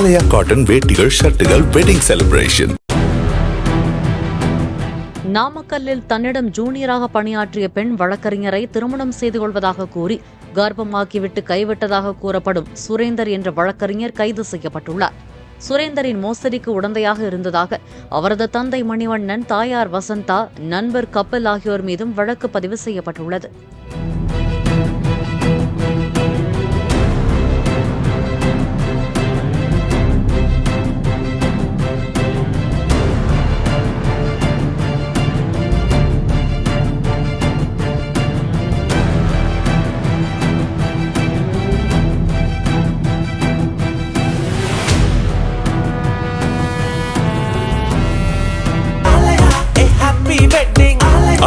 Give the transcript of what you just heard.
ஆலயா cotton வேட்டிகள் ஷர்ட்டுகள் wedding celebration நாமக்கல்லில் தன்னிடம் ஜூனியராக பணியாற்றிய பெண் வழக்கறிஞரை திருமணம் செய்து கொள்வதாக கூறி கர்ப்பமாக்கிவிட்டு கைவிட்டதாக கூறப்படும் சுரேந்தர் என்ற வழக்கறிஞர் கைது செய்யப்பட்டுள்ளார். சுரேந்தரின் மோசடிக்கு உடந்தையாக இருந்ததாக அவரது தந்தை மணிவண்ணன் தாயார் வசந்தா நண்பர் கப்பல் ஆகியோர் மீதும் வழக்கு பதிவு செய்யப்பட்டுள்ளது.